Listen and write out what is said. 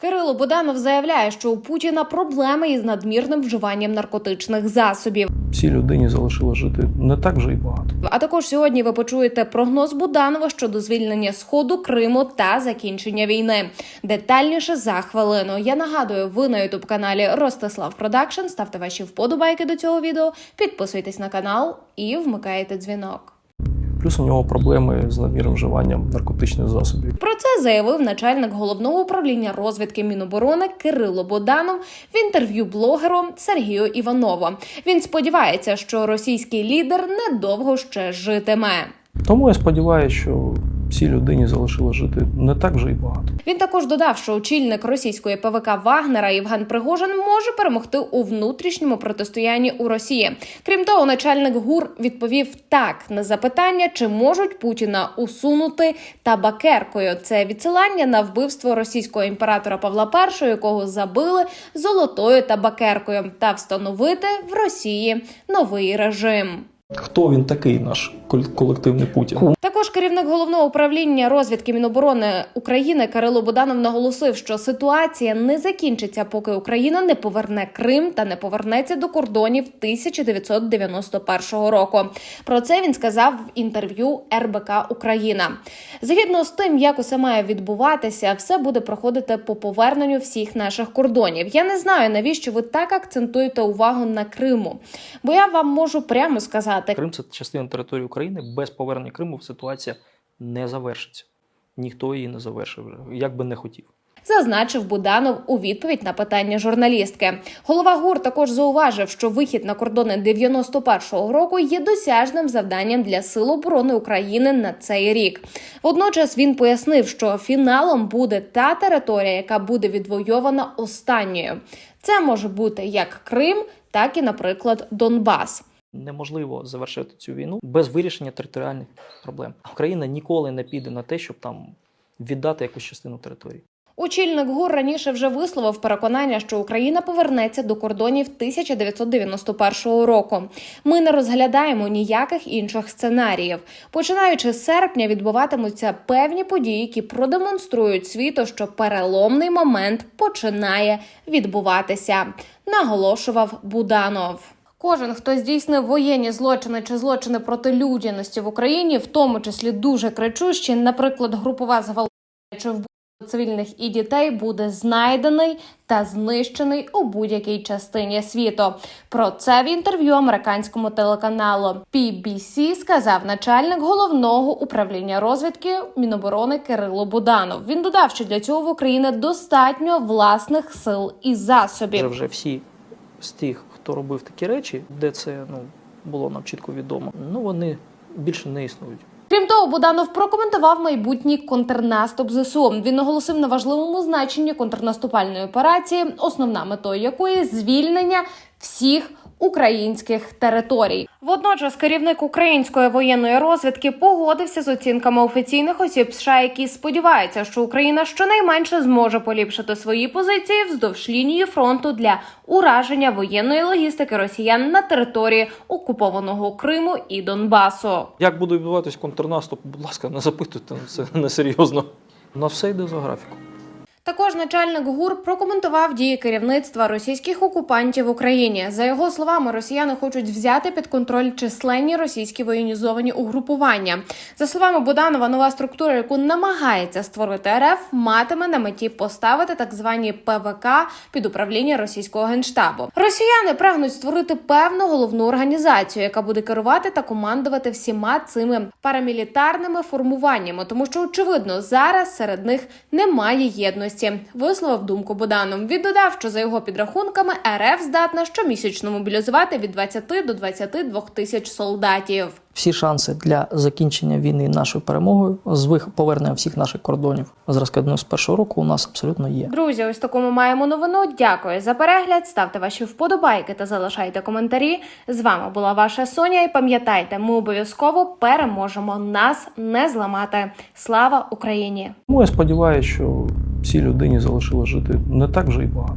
Кирило Буданов заявляє, що у Путіна проблеми із надмірним вживанням наркотичних засобів. Цій людині залишило жити не так вже й багато. А також сьогодні ви почуєте прогноз Буданова щодо звільнення сходу Криму та закінчення війни. Детальніше за хвилину. Я нагадую, ви на ютуб каналі Ростислав Продакшн. Ставте ваші вподобайки до цього відео, підписуйтесь на канал і вмикайте дзвінок. Плюс у нього проблеми з надмірним вживанням наркотичних засобів. Про це заявив начальник головного управління розвідки Міноборони Кирило Боданов в інтерв'ю блогеру Сергію Іванову. Він сподівається, що російський лідер недовго ще житиме. Тому я сподіваюся, що цій людині залишило жити не так вже й багато. Він також додав, що очільник російської ПВК Вагнера Євген Пригожин може перемогти у внутрішньому протистоянні у Росії. Крім того, начальник ГУР відповів так на запитання, чи можуть Путіна усунути табакеркою. Це відсилання на вбивство російського імператора Павла І, якого забили золотою табакеркою, та встановити в Росії новий режим. Хто він такий, наш кол- колективний Путін? Також керівник головного управління розвідки Міноборони України Кирило Буданов наголосив, що ситуація не закінчиться, поки Україна не поверне Крим та не повернеться до кордонів 1991 року. Про це він сказав в інтерв'ю РБК Україна. Згідно з тим, як усе має відбуватися, все буде проходити по поверненню всіх наших кордонів. Я не знаю, навіщо ви так акцентуєте увагу на Криму, бо я вам можу прямо сказати. Крим це частина території України. Без повернення Криму ситуація не завершиться. Ніхто її не завершив, як би не хотів. Зазначив Буданов у відповідь на питання журналістки. Голова ГУР також зауважив, що вихід на кордони 91-го року є досяжним завданням для Сил оборони України на цей рік. Водночас він пояснив, що фіналом буде та територія, яка буде відвойована останньою. Це може бути як Крим, так і, наприклад, Донбас. Неможливо завершити цю війну без вирішення територіальних проблем. Україна ніколи не піде на те, щоб там віддати якусь частину території. Очільник ГУР раніше вже висловив переконання, що Україна повернеться до кордонів 1991 року. Ми не розглядаємо ніяких інших сценаріїв. Починаючи з серпня, відбуватимуться певні події, які продемонструють світу, що переломний момент починає відбуватися. Наголошував Буданов. Кожен, хто здійснив воєнні злочини чи злочини проти людяності в Україні, в тому числі дуже кричущі, наприклад, групова зґвалтування чи вбивство цивільних і дітей, буде знайдений та знищений у будь-якій частині світу. Про це в інтерв'ю американському телеканалу PBC сказав начальник головного управління розвідки Міноборони Кирило Буданов. Він додав, що для цього в Україні достатньо власних сил і засобів. вже всі з тих, хто робив такі речі, де це ну, було нам чітко відомо, ну вони більше не існують. Крім того, Буданов прокоментував майбутній контрнаступ ЗСУ. Він наголосив на важливому значенні контрнаступальної операції, основна метою якої звільнення всіх. Українських територій водночас керівник української воєнної розвідки погодився з оцінками офіційних осіб США, які сподіваються, що Україна щонайменше зможе поліпшити свої позиції вздовж лінії фронту для ураження воєнної логістики росіян на території окупованого Криму і Донбасу. Як буде відбуватись контрнаступ, будь ласка, не запитуйте, це несерйозно. У нас все йде за графіком. Також начальник ГУР прокоментував дії керівництва російських окупантів в Україні. За його словами, росіяни хочуть взяти під контроль численні російські воєнізовані угрупування. За словами Буданова, нова структура, яку намагається створити РФ, матиме на меті поставити так звані ПВК під управління російського генштабу. Росіяни прагнуть створити певну головну організацію, яка буде керувати та командувати всіма цими парамілітарними формуваннями, тому що очевидно зараз серед них немає єдності. Висловив думку Буданов. Він додав, що за його підрахунками РФ здатна щомісячно мобілізувати від 20 до 22 тисяч солдатів. всі шанси для закінчення війни нашою перемогою з повернення всіх наших кордонів зразка 91 року у нас абсолютно є. Друзі, ось таку ми маємо новину. Дякую за перегляд. Ставте ваші вподобайки та залишайте коментарі. З вами була ваша Соня. І пам'ятайте, ми обов'язково переможемо. Нас не зламати. Слава Україні! Тому я сподіваюся, що цій людині залишило жити не так вже й багато.